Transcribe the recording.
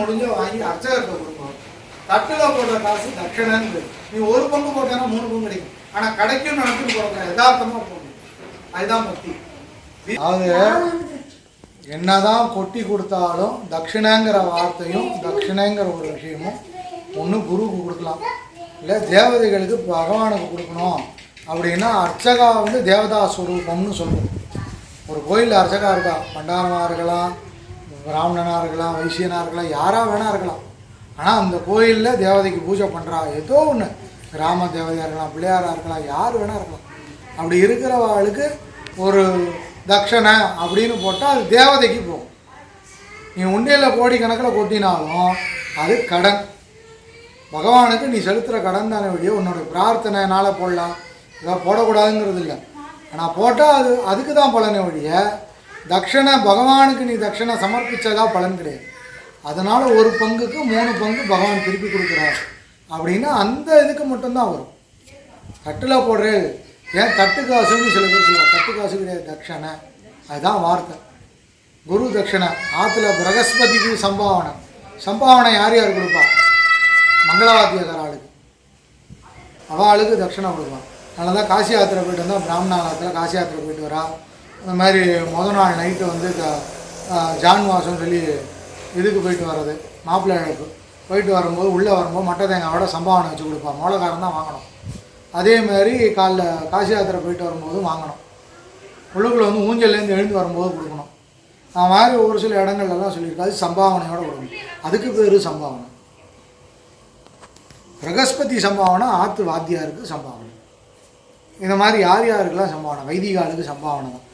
முடிஞ்ச வாங்கி அர்ச்சகர்கிட்ட கொடுப்போம். தட்டுல போடுற காசு தட்சிணன்னு நீ ஒரு பங்கு போட்டேன்னா மூணு பங்கு கிடைக்கும். ஆனா கிடைக்கும் நினைச்சு போடுற யதார்த்தமா போகணும் அதுதான் பக்தி அது என்னதான் கொட்டி கொடுத்தாலும் தட்சிணங்கிற வார்த்தையும் தட்சிணங்கிற ஒரு விஷயமும் ஒன்று குருவுக்கு கொடுக்கலாம். இல்லை தேவதைகளுக்கு பகவானுக்கு கொடுக்கணும். அப்படின்னா அர்ச்சகா வந்து தேவதா ஸ்வரூபம்னு சொல்லுவோம். ஒரு கோயிலில் அர்ச்சகா இருக்கா? பண்டாரமாக இருக்கலாம். பிராமணனாக இருக்கலாம் வைசியனாக இருக்கலாம் யாராக வேணா இருக்கலாம் ஆனால் அந்த கோயிலில் தேவதைக்கு பூஜை பண்ணுறா ஏதோ ஒன்று கிராம தேவதையாக இருக்கலாம் பிள்ளையாராக இருக்கலாம் யார் வேணா இருக்கலாம் அப்படி இருக்கிறவாளுக்கு ஒரு தட்சணை அப்படின்னு போட்டால் அது தேவதைக்கு போகும். நீ உண்டியலில் கோடி கணக்கில் கொட்டினாலும் அது கடன். பகவானுக்கு நீ செலுத்துகிற கடன் தானே வழியோ உன்னோட பிரார்த்தனைனால போடலாம். இதை போடக்கூடாதுங்கிறது இல்லை. ஆனால் போட்டால் அது அதுக்கு தான் பலனே வழிய தட்சணை பகவானுக்கு நீ தட்சணை சமர்ப்பிச்சதா பலன் கிடையாது அதனால் ஒரு பங்குக்கு மூணு பங்கு பகவான் திருப்பி கொடுக்குறார். அப்படின்னா அந்த இதுக்கு மட்டும்தான் வரும். தட்டில் போடுறது. ஏன் தட்டு காசுன்னு சில பேர் சொல்லுவாங்க. தட்டு காசு கிடையாது தட்சணை அதுதான் வார்த்தை. குரு தட்சணை ஆற்றுல பிரகஸ்பதிக்கு சம்பாவனை. சம்பாவனை யார் யார் கொடுப்பா? மங்களவாத்தியக்கார ஆளுக்கு. அவளுக்கு தட்சணை கொடுப்பான் அதனால தான் காசி யாத்திரை போயிட்டு வந்தால் பிராமண காலத்தில் காசி யாத்திரை போயிட்டு வரா. அந்த மாதிரி முத நாள் நைட்டு வந்து ஜான் வாசம் சொல்லி இதுக்கு போயிட்டு வர்றது மாப்பிள்ளை அழைப்பு. போயிட்டு வரும்போது உள்ளே வரும்போது மட்டை தேங்காயோட சம்பாவனை வச்சு கொடுப்பான் மூலக்காரன் தான் வாங்கணும். அதே மாதிரி காலைல காசி யாத்திரை போயிட்டு வரும்போது வாங்கணும். உள்ளுக்குள்ளே வந்து ஊஞ்சல்லேருந்து எழுந்து வரும்போது கொடுக்கணும். அது மாதிரி ஒரு சில இடங்கள்லாம் சொல்லியிருக்காது சம்பாவனையோட கொடுக்கணும். அதுக்கு பேர் சம்பாவனை. பிரகஸ்பதி சம்பாவனை ஆத்து வாத்தியாருக்கு சம்பாவனை. இந்த மாதிரி யார் யாருக்கெல்லாம் சம்பாவனை? வைதிகாலுக்கு சம்பாவனை தான்.